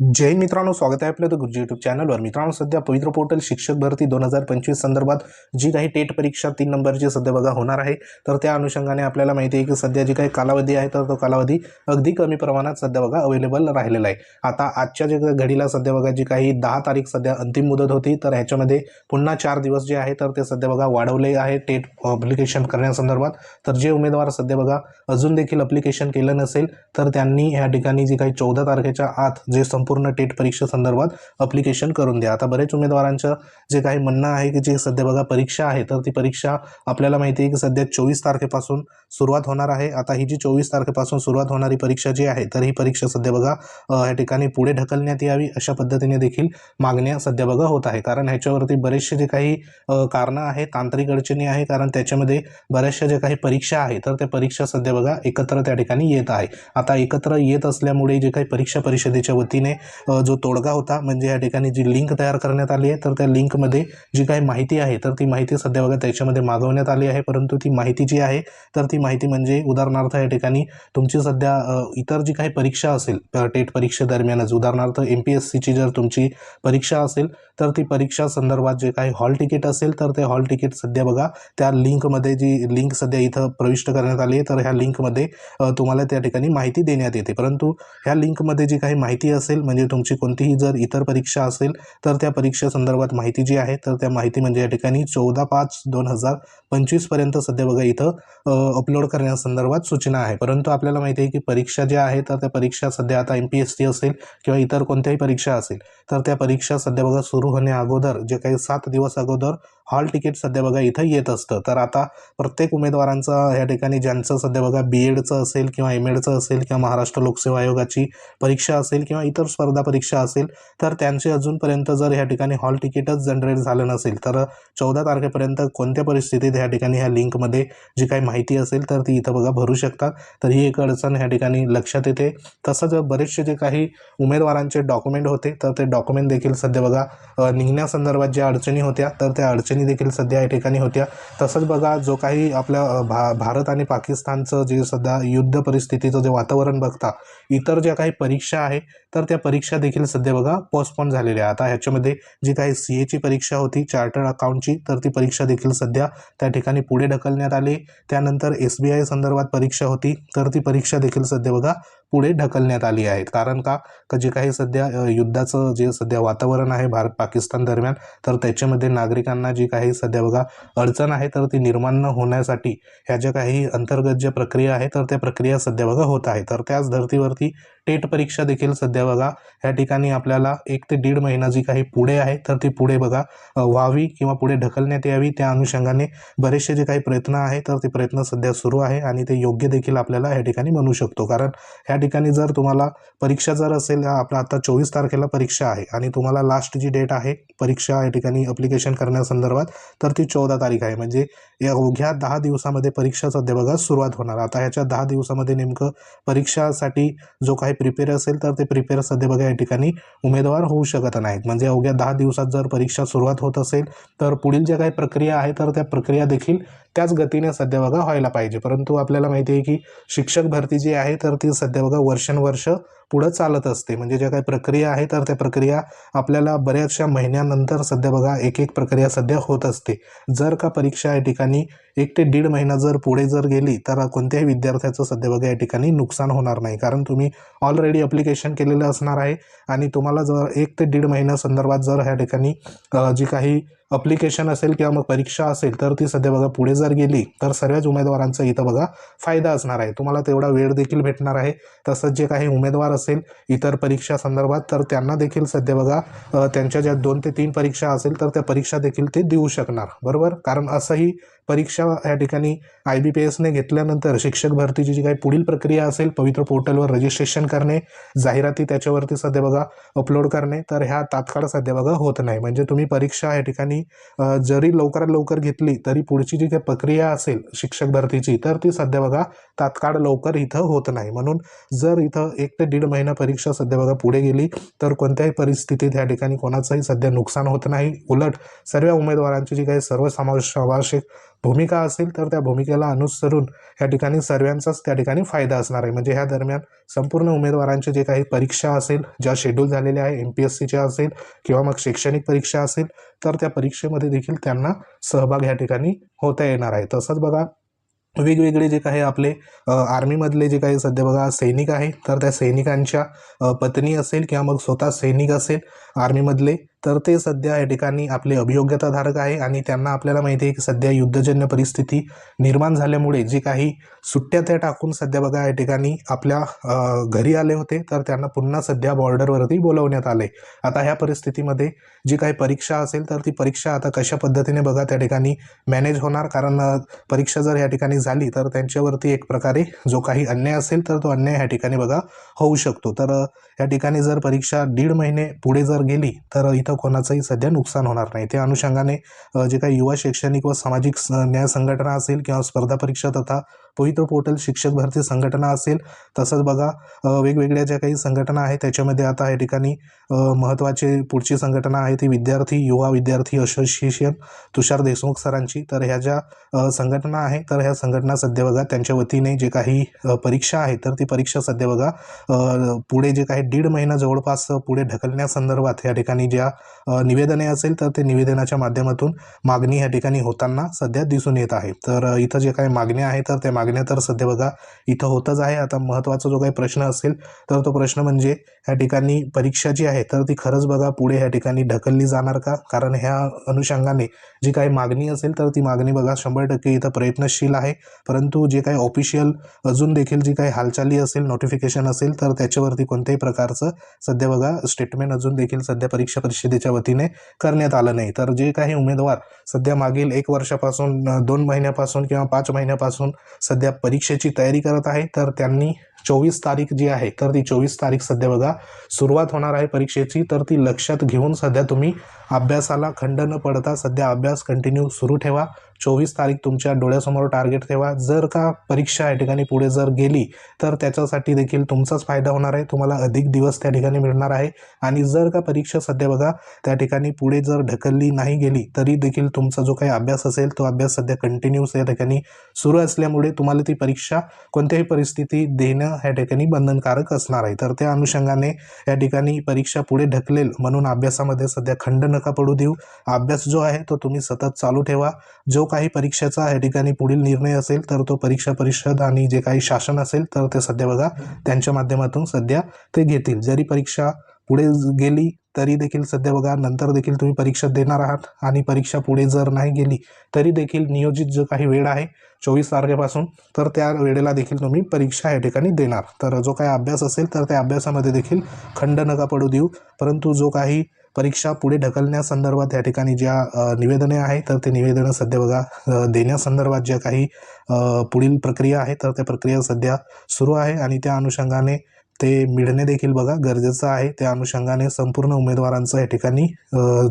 जय मित्रांनो स्वागत आहे आपलं तर गुरुजी यूट्यूब चॅनलवर मित्रांनो सध्या पवित्र पोर्टल शिक्षक भरती दोन हजार पंचवीस संदर्भात जी काही टेट परीक्षा तीन नंबरची सध्या बघा होणार आहे. तर त्या अनुषंगाने आपल्याला माहिती आहे की सध्या जी काही कालावधी आहे तर तो कालावधी अगदी कमी प्रमाणात सध्या बघा अवेलेबल राहिलेला आहे. आता आजच्या जे घडीला सध्या बघा जी काही दहा तारीख सध्या अंतिम मुदत होती तर ह्याच्यामध्ये पुन्हा चार दिवस जे आहे तर ते सध्या बघा वाढवले आहे टेट अप्लिकेशन करण्यासंदर्भात. तर जे उमेदवार सध्या बघा अजून देखील अप्लिकेशन केलं नसेल तर त्यांनी ह्या ठिकाणी जी काही चौदा तारखेच्या आत जे संपूर्ण टेट परीक्षे संदर्भात अप्लिकेशन करून द्या. आता बरेच उमेदवारांचं जे काही म्हणणं आहे की जे सध्या बघा परीक्षा आहे तर ती परीक्षा आपल्याला माहिती आहे की सध्या चोवीस तारखेपासून सुरुवात होणार आहे. आता ही जी चोवीस तारखेपासून सुरुवात होणारी परीक्षा जी आहे तर ही परीक्षा सध्या बघा या ठिकाणी पुढे ढकलण्यात यावी अशा पद्धतीने देखील मागण्या सध्या बघा होत आहे. कारण ह्याच्यावरती बरेचसे जे काही कारणं आहेत तांत्रिक अडचणी आहे कारण त्याच्यामध्ये बऱ्याचशा ज्या काही परीक्षा आहे तर त्या परीक्षा सध्या बघा एकत्र त्या ठिकाणी येत आहे. आता एकत्र येत असल्यामुळे जे काही परीक्षा परिषदेच्या वतीने जो तोडगा होता म्हणजे या ठिकाणी जी लिंक तयार करण्यात आली आहे तर त्या लिंकमध्ये जी काही माहिती आहे तर ती माहिती सध्या बघा त्याच्यामध्ये मागवण्यात आली आहे. परंतु ती माहिती जी आहे तर ती माहिती म्हणजे उदाहरणार्थ या ठिकाणी तुमची सध्या इतर जी काही परीक्षा असेल टेट परीक्षेदरम्यानच उदाहरणार्थ एम पी एस सीची जर तुमची परीक्षा असेल तर ती परीक्षा संदर्भात जे काही हॉल तिकीट असेल तर ते हॉल तिकीट सध्या बघा त्या लिंकमध्ये जी लिंक सध्या इथं प्रविष्ट करण्यात आली आहे तर ह्या लिंकमध्ये तुम्हाला त्या ठिकाणी माहिती देण्यात येते. परंतु ह्या लिंकमध्ये जी काही माहिती असेल म्हणजे तुमची कोणतीही जर इतर परीक्षा असेल तर त्या परीक्षेसंदर्भात माहिती जी आहे तर त्या माहिती म्हणजे या ठिकाणी चौदा पाच दोन हजार पंचवीसपर्यंत सध्या बघा इथं अपलोड करण्यासंदर्भात सूचना आहे. परंतु आपल्याला माहिती आहे की परीक्षा ज्या आहे तर त्या परीक्षा सध्या आता एम पी एस सी असेल किंवा इतर कोणत्याही परीक्षा असेल तर त्या परीक्षा सध्या बघा सुरू होण्या अगोदर जे काही सात दिवस अगोदर हॉल तिकीट सध्या बघा इथं येत असतं. तर आता प्रत्येक उमेदवारांचं या ठिकाणी ज्यांचं सध्या बघा बी एडचं असेल किंवा एम एडचं असेल किंवा महाराष्ट्र लोकसेवा आयोगाची परीक्षा असेल किंवा इतर स्पर्धा परीक्षा असेल तर त्यांचे अजूनपर्यंत जर या ठिकाणी हॉल तिकीटच जनरेट झालं नसेल तर चौदा तारखेपर्यंत कोणत्या परिस्थितीत ह्या ठिकाणी ह्या लिंकमध्ये जी काही माहिती असेल तर ती इथं बघा भरू शकतात. तर ही एक अडचण ह्या ठिकाणी लक्षात येते. तसंच बरेचसे जे काही उमेदवारांचे डॉक्युमेंट होते तर ते डॉक्युमेंट देखील सध्या बघा निघण्यासंदर्भात ज्या अडचणी होत्या तर त्या अडचणी देखील सध्या या ठिकाणी होत्या. तसंच बघा जो काही आपल्या भा भारत आणि पाकिस्तानचं जे सध्या युद्ध परिस्थितीचं जे वातावरण बघता इतर ज्या काही परीक्षा आहे तर त्या परीक्षा देखील सध्या बघा पोस्टपोन झालेल्या आहे आता ह्याच्यामध्ये जी काही सी एची परीक्षा होती चार्टर्ड अकाउंटची तर ती परीक्षा देखील सध्या त्या ठिकाणी पुढे ढकलण्यात आली. त्यानंतर एस बी आय संदर्भात परीक्षा होती तर ती परीक्षा देखील सध्या बघा पुढे ढकलण्यात आली आहे कारण का? जे काही सध्या युद्धाचं जे सध्या वातावरण आहे भारत पाकिस्तान दरम्यान तर त्याच्यामध्ये नागरिकांना जी काही सध्या बघा अडचण आहे तर ती निर्माण न होण्यासाठी ह्या ज्या काही अंतर्गत ज्या प्रक्रिया आहे तर त्या प्रक्रिया सध्या बघा होत आहे. तर त्याच धर्तीवरती टेट परीक्षा देखील सध्या बघा ह्या ठिकाणी आपल्याला एक ते दीड महिना जी काही पुढे आहे तर ती पुढे बघा व्हावी किंवा पुढे ढकलण्यात यावी. त्या अनुषंगाने बरेचसे जे काही प्रयत्न आहे तर ते प्रयत्न सध्या सुरू आहे आणि ते योग्य देखील आपल्याला या ठिकाणी म्हणू शकतो. कारण ह्या ठिकाणी जर तुम्हाला परीक्षा जर असेल आपला आता चोवीस तारखेला परीक्षा आहे आणि तुम्हाला लास्ट जी डेट आहे परीक्षा या ठिकाणी अप्लिकेशन करण्यासंदर्भात तर ती चौदा तारीख आहे. म्हणजे या अवघ्या दहा दिवसामध्ये परीक्षा सध्या बघा सुरुवात होणार. आता ह्याच्या दहा दिवसामध्ये नेमकं परीक्षासाठी जो काही प्रिपेअर असेल तर ते प्रिपेअर सध्या बघा या ठिकाणी उमेदवार होऊ शकत नाहीत. म्हणजे अवघ्या दहा दिवसात जर परीक्षा सुरुवात होत असेल तर पुढील ज्या काही प्रक्रिया आहे तर त्या प्रक्रिया देखील त्याच गतीने सध्या बघा व्हायला पाहिजे. परंतु आपल्याला माहिती आहे की शिक्षक भरती जी आहे तर ती सध्या बघा वर्षानुवर्ष पुढं चालत असते. म्हणजे ज्या काही प्रक्रिया आहे तर त्या प्रक्रिया आपल्याला बऱ्याचशा महिन्यानंतर सध्या बघा एक एक प्रक्रिया सध्या होत असते. जर का परीक्षा या ठिकाणी एक ते दीड महिना जर पुढे जर गेली तर कोणत्याही विद्यार्थ्याचं सध्या बघा या ठिकाणी नुकसान होणार नाही. कारण तुम्ही ऑलरेडी अप्लिकेशन केलेलं असणार आहे आणि तुम्हाला जर एक ते दीड महिन्यासंदर्भात जर ह्या ठिकाणी जी काही अप्लिकेशन असेल किंवा मग परीक्षा असेल तर ती सध्या बघा पुढे जर गेली तर सर्वच उमेदवारांचा इथं बघा फायदा असणार आहे. तुम्हाला तेवढा वेळ देखील भेटणार आहे. तसंच जे काही उमेदवार असेल इतर परीक्षा संदर्भात तर त्यांना देखील सध्या बघा त्यांच्या ज्या दोन ते तीन परीक्षा असेल तर त्या परीक्षा देखील ते देऊ शकणार. बरोबर? कारण असंही परीक्षा या ठिकाणी आय बी पी एसने घेतल्यानंतर शिक्षक भरतीची जी काही पुढील प्रक्रिया असेल पवित्र पोर्टलवर रजिस्ट्रेशन करणे जाहिराती त्याच्यावरती सध्या बघा अपलोड करणे तर ह्या तात्काळ सध्या बघा होत नाही. म्हणजे तुम्ही परीक्षा या ठिकाणी जरी लवकरात लवकर घेतली तरी पुढची जी काही प्रक्रिया असेल शिक्षक भरतीची तर ती सध्या बघा तात्काळ लवकर इथं होत नाही. म्हणून जर इथं एक ते दीड महिना परीक्षा सध्या बघा पुढे गेली तर कोणत्याही परिस्थितीत या ठिकाणी कोणाचंही सध्या नुकसान होत नाही. उलट सर्व उमेदवारांची जी काही सर्वसमावेश भूमिका असेल तर त्या भूमिकेला अनुसरून या ठिकाणी सर्वांचाच त्या ठिकाणी फायदा असणार आहे. म्हणजे ह्या दरम्यान संपूर्ण उमेदवारांचे जे काही परीक्षा असेल ज्या शेड्यूल झालेल्या आहे एम पी एस सीच्या असेल किंवा मग शैक्षणिक परीक्षा असेल तर त्या परीक्षेमध्ये देखील त्यांना सहभाग ह्या ठिकाणी होता येणार आहे. तसंच बघा वेगवेगळे जे काही आपले आर्मीमधले जे काही सध्या बघा सैनिक आहे तर त्या सैनिकांच्या पत्नी असेल किंवा मग स्वतः सैनिक असेल आर्मीमधले तर ते सध्या या ठिकाणी आपले अभियोग्यताधारक आहे आणि त्यांना आपल्याला माहिती आहे की सध्या युद्धजन्य परिस्थिती निर्माण झाल्यामुळे जे काही सुट्ट्या त्या टाकून सध्या बघा या ठिकाणी आपल्या घरी आले होते तर त्यांना पुन्हा सध्या बॉर्डरवरती बोलवण्यात आले आता ह्या परिस्थितीमध्ये जी काही परीक्षा असेल तर ती परीक्षा आता कशा पद्धतीने बघा त्या ठिकाणी मॅनेज होणार? कारण परीक्षा जर या ठिकाणी झाली तर त्यांच्यावरती एक प्रकारे जो काही अन्याय असेल तर तो अन्याय ह्या ठिकाणी बघा होऊ शकतो. तर या ठिकाणी जर परीक्षा दीड महिने पुढे जर गेली तर इथं कोणाचंही सध्या नुकसान होणार नाही. त्या अनुषंगाने जे काही युवा शैक्षणिक व सामाजिक न्याय संघटना असेल किंवा स्पर्धा परीक्षा तथा पवित्र पोर्टल शिक्षक भरती संघटना असेल तसंच बघा वेगवेगळ्या ज्या काही संघटना आहेत त्याच्यामध्ये आता या ठिकाणी महत्त्वाचे पुढची संघटना आहे ती विद्यार्थी युवा विद्यार्थी असोसिएशन तुषार देशमुख सरांची. तर ह्या ज्या संघटना आहे तर ह्या संघटना सध्या बघा त्यांच्या वतीने जे काही परीक्षा आहे तर ती परीक्षा सध्या बघा पुढे जे काही दीड महिना जवळपास पुढे ढकलण्यासंदर्भात या ठिकाणी ज्या निवेदने असेल तर ते निवेदनाच्या माध्यमातून मागणी या ठिकाणी होताना सध्या दिसून येत आहे. तर इथं जे काही मागण्या आहे तर त्या मागण्या तर सध्या बघा इथं होतच आहे. आता महत्त्वाचा जो काही प्रश्न असेल तर तो प्रश्न म्हणजे या ठिकाणी परीक्षा जी आहे तर ती खरंच बघा पुढे या ठिकाणी ढकलली जाणार का? कारण ह्या अनुषंगाने जी काही मागणी असेल तर ती मागणी बघा शंभर टक्के इथं प्रयत्नशील आहे. परंतु जे काही ऑफिशियल अजून देखील जी काही हालचाली असेल नोटिफिकेशन असेल तर त्याच्यावरती कोणत्याही प्रकारचं सध्या बघा स्टेटमेंट अजून देखील सध्या परीक्षा परिषद परिषदेच्या वतीने करण्यात आलं नाही. तर जे काही उमेदवार सध्या मागील एक वर्षापासून दोन महिन्यापासून किंवा पाच महिन्यापासून सध्या परीक्षेची तयारी करत आहे तर त्यांनी चोवीस तारीख जी आहे तर ती चोवीस तारीख सध्या बघा सुरुवात होणार आहे परीक्षेची तर ती लक्षात घेऊन सध्या तुम्ही अभ्यासाला खंड न पडता सध्या अभ्यास कंटिन्यू सुरू ठेवा. चोवीस तारीख तुमच्या डोळ्यासमोर टार्गेट ठेवा. जर का परीक्षा या ठिकाणी पुढे जर गेली तर त्याच्यासाठी देखील तुमचाच फायदा होणार आहे. तुम्हाला अधिक दिवस त्या ठिकाणी मिळणार आहे. आणि जर का परीक्षा सध्या बघा त्या ठिकाणी पुढे जर ढकलली नाही गेली तरी देखील तुमचा जो काही अभ्यास असेल तो अभ्यास सध्या कंटिन्यूस या ठिकाणी सुरू असल्यामुळे तुम्हाला ती परीक्षा कोणत्याही परिस्थिती देणं या ठिकाणी बंधनकारक असणार आहे. तर त्या अनुषंगाने या ठिकाणी परीक्षा पुढे ढकलेल म्हणून अभ्यासामध्ये सध्या खंड नका पडू देऊ. अभ्यास जो आहे तो तुम्ही सतत चालू ठेवा. जो काही परीक्षेचा या ठिकाणी पुढील निर्णय असेल तर तो परीक्षा परिषद आणि जे काही शासन असेल तर ते सध्या बघा त्यांच्या माध्यमातून सध्या ते घेतील. जरी परीक्षा पुढे गेली तरी देखील सध्या बघा नंतर देखील तुम्ही परीक्षा देणार आहात आणि परीक्षा पुढे जर नाही गेली तरी देखील नियोजित जो काही वेळ आहे चोवीस तारखेपासून तर त्या वेळेला देखील तुम्ही परीक्षा या ठिकाणी देणार. तर जो काही अभ्यास असेल तर त्या अभ्यासामध्ये देखील खंड नका पडू देऊ. परंतु जो काही परीक्षा पुढे ढकलण्यासंदर्भात या ठिकाणी ज्या निवेदने आहे तर ते निवेदनं सध्या बघा देण्यासंदर्भात ज्या काही पुढील प्रक्रिया आहे तर त्या प्रक्रिया सध्या सुरू आहे आणि त्या अनुषंगाने ते मिळणे देखील बघा गरजेचं आहे. त्या अनुषंगाने संपूर्ण उमेदवारांचा या ठिकाणी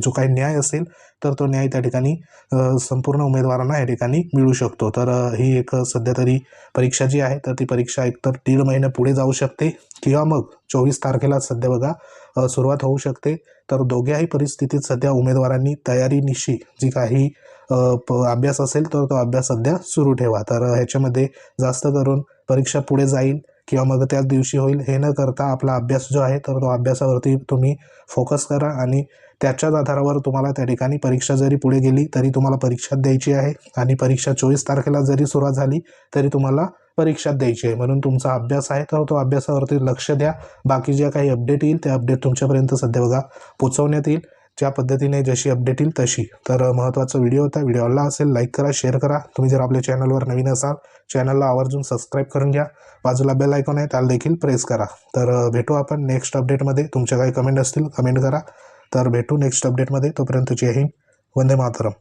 जो काही न्याय असेल तर तो न्याय त्या ठिकाणी संपूर्ण उमेदवारांना या ठिकाणी मिळू शकतो. तर ही एक सध्या तरी परीक्षा जी आहे तर ती परीक्षा एकतर दीड महिने पुढे जाऊ शकते किंवा मग चोवीस तारखेला सध्या बघा सुरुवात होऊ शकते. तर दोघ्याही परिस्थितीत सध्या उमेदवारांनी तयारीनिशी जी काही प अभ्यास असेल तर तो अभ्यास सध्या सुरू ठेवा. तर ह्याच्यामध्ये जास्त करून परीक्षा पुढे जाईल. किंवा मग त्याच दिवशी होईल हे न करता आपला अभ्यास जो आहे तर तो अभ्यासावरती तुम्ही फोकस करा आणि त्याच्याच आधारावर तुम्हाला त्या ठिकाणी परीक्षा जरी पुढे गेली तरी तुम्हाला परीक्षा द्यायची आहे आणि परीक्षा चोवीस तारखेला जरी सुरुवात झाली तरी तुम्हाला परीक्षा द्यायची आहे. म्हणून तुमचा अभ्यास आहे तर तो अभ्यासावरती लक्ष द्या. बाकी ज्या काही अपडेट येईल त्या अपडेट तुमच्यापर्यंत सध्या बघा पोचवण्यात येईल. ज्या पद्धतीने जशी अपडेट येईल तशी. तर महत्त्वाचा व्हिडिओ होता. व्हिडिओ आवडला असेल लाईक करा शेअर करा. तुम्ही जर आपल्या चॅनलवर नवीन असाल चॅनलला आवर्जून सबस्क्राईब करून घ्या. बाजूला बेल ऐकून आहे त्याला देखील प्रेस करा. तर भेटू आपण नेक्स्ट अपडेटमध्ये तुमच्या काही कमेंट असतील कमेंट करा. तर भेटू नेक्स्ट अपडेटमध्ये तोपर्यंत जय हिंद. वंदे मातरम.